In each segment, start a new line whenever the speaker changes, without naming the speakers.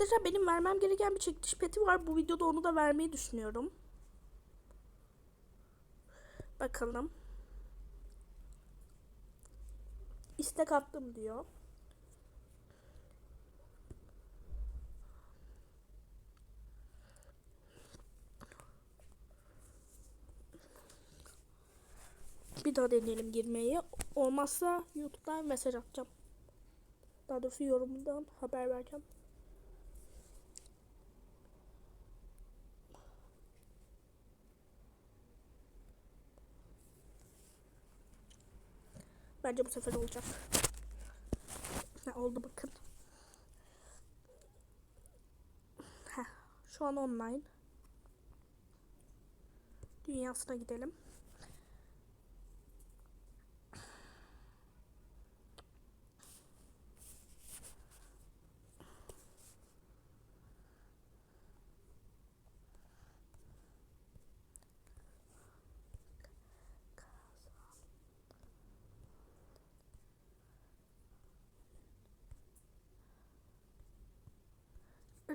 Arkadaşlar benim vermem gereken bir çekiliş peti var. Bu videoda onu da vermeyi düşünüyorum. Bakalım. İstek attım diyor. Bir daha deneyelim girmeyi. Olmazsa YouTube'dan mesaj atacağım. Daha doğrusu yorumundan haber vereceğim. Bence bu sefer olacak. Ha, oldu bakın. Heh, şu an online. Dünyasına gidelim.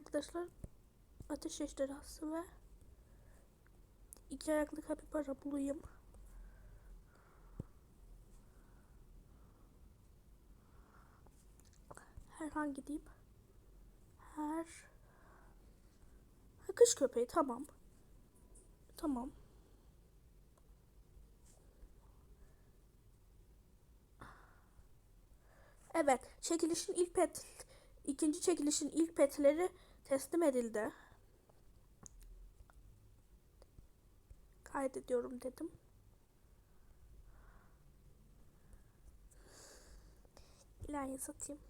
Arkadaşlar ateş ejderhası ve iki ayaklı kapibara bulayım. Herhangi diyeyim. Her ha, kış köpeği tamam. Tamam. Evet, çekilişin ilk pet ikinci çekilişin ilk petleri teslim edildi. Kaydediyorum dedim. İlahi satayım.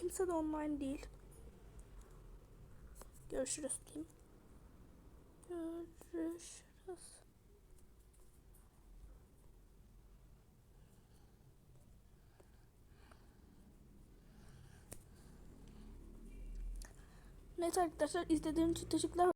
Kimse de online değil. Görüşürüz diyeyim. Görüşürüz. Neyse arkadaşlar izlediğiniz için teşekkürler.